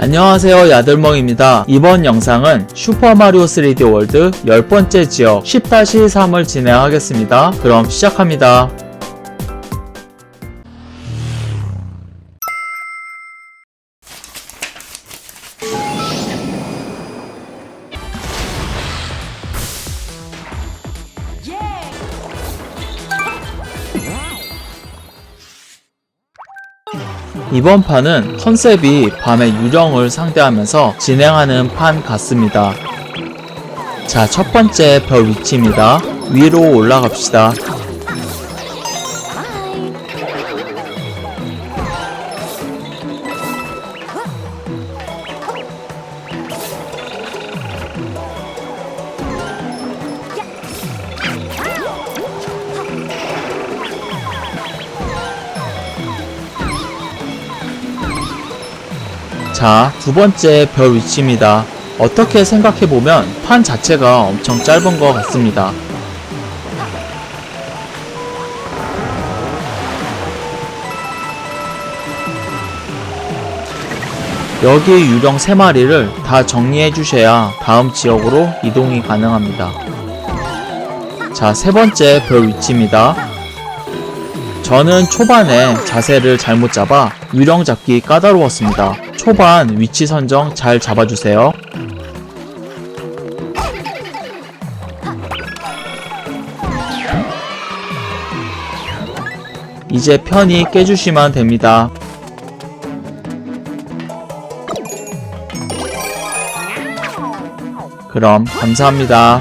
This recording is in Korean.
안녕하세요 야들멍입니다. 이번 영상은 슈퍼마리오 3D 월드 10번째 지역 10-3을 진행하겠습니다. 그럼 시작합니다. 이번 판은 컨셉이 밤의 유령을 상대하면서 진행하는 판 같습니다. 자, 첫 번째 별 위치입니다. 위로 올라갑시다. 자, 두 번째 별 위치입니다. 어떻게 생각해보면 판 자체가 엄청 짧은 것 같습니다. 여기 유령 3마리를 다 정리해 주셔야 다음 지역으로 이동이 가능합니다. 자, 세 번째 별 위치입니다. 저는 초반에 자세를 잘못 잡아 유령 잡기 까다로웠습니다. 초반 위치 선정 잘 잡아주세요. 이제 편히 깨주시면 됩니다. 그럼 감사합니다.